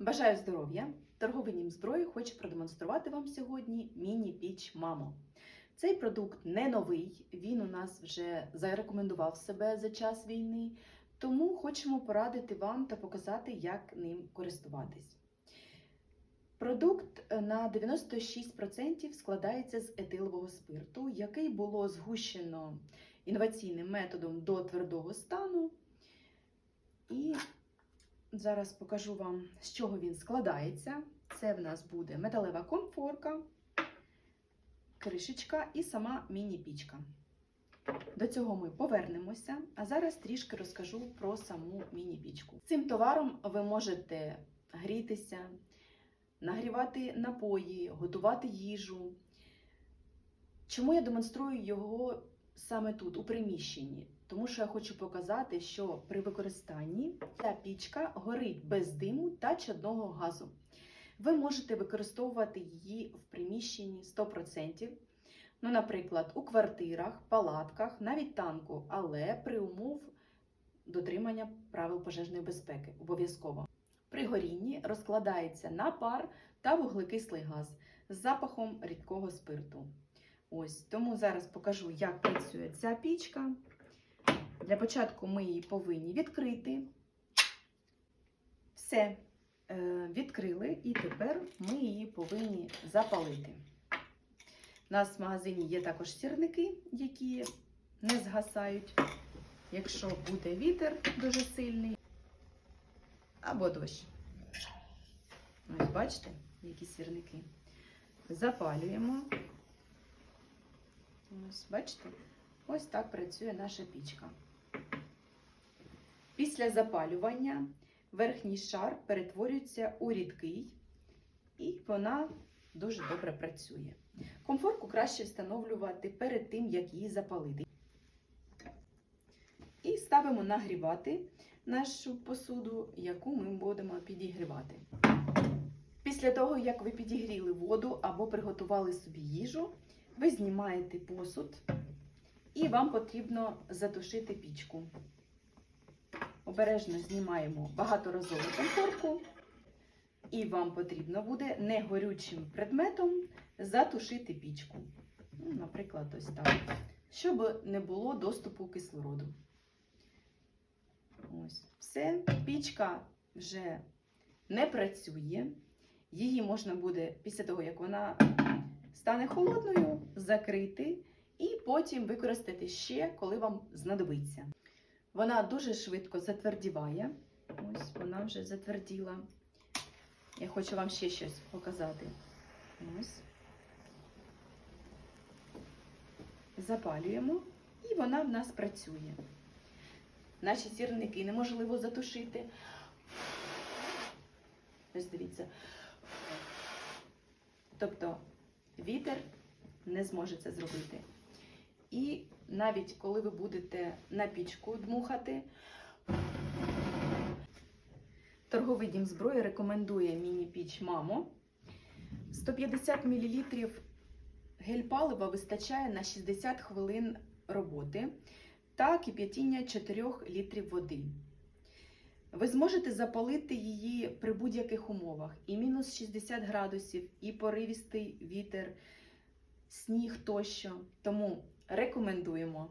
Бажаю здоров'я! Торговий дім зброї хоче продемонструвати вам сьогодні міні-піч Мамо. Цей продукт не новий, він у нас вже зарекомендував себе за час війни, тому хочемо порадити вам та показати, як ним користуватись. Продукт е, на 96% складається з етилового спирту, який було згущено інноваційним методом до твердого стану. І зараз покажу вам, з чого він складається. Це в нас буде металева конфорка, кришечка і сама міні-пічка. До цього ми повернемося, а зараз трішки розкажу про саму міні-пічку. Цим товаром ви можете грітися, нагрівати напої, готувати їжу. Чому я демонструю його саме тут, у приміщенні? Тому що я хочу показати, що при використанні ця пічка горить без диму та чадного газу. Ви можете використовувати її в приміщенні 100%. Ну, наприклад, у квартирах, палатках, навіть танку, але при умов дотримання правил пожежної безпеки обов'язково. При горінні розкладається на пар та вуглекислий газ з запахом рідкого спирту. Ось тому зараз покажу, як працює ця пічка. Для початку ми її повинні відкрити. Все е, відкрили, і тепер ми її повинні запалити. У нас в магазині є також сірники, які не згасають, якщо буде вітер дуже сильний або дощ. Ось бачите, які сірники. Запалюємо. Ось, бачите? Ось так працює наша пічка. Після запалювання верхній шар перетворюється у рідкий, і вона дуже добре працює. Комфорку краще встановлювати перед тим, як її запалити. І ставимо нагрівати нашу посуду, яку ми будемо підігрівати. Після того, як ви підігріли воду або приготували собі їжу, ви знімаєте посуд і вам потрібно затушити пічку. Обережно знімаємо багаторазову комфорку, і вам потрібно буде негорючим предметом затушити пічку. Ну, наприклад, ось так, щоб не було доступу кислороду. Ось, все, пічка вже не працює. Її можна буде після того, як вона стане холодною, закрити і потім використати ще, коли вам знадобиться. Вона дуже швидко затвердіває. Ось вона вже затверділа. Я хочу вам ще щось показати. Ось. Запалюємо, і вона в нас працює. Наші сірники неможливо затушити. Ось дивіться. Тобто вітер не зможе це зробити. І навіть коли ви будете на пічку дмухати, торговий дім зброї рекомендує міні-піч Мамо. 150 мл гель-палива вистачає на 60 хвилин роботи та кип'ятіння 4 літрів води. Ви зможете запалити її при будь-яких умовах. І мінус 60 градусів, і поривістий вітер, сніг тощо. Тому рекомендуємо.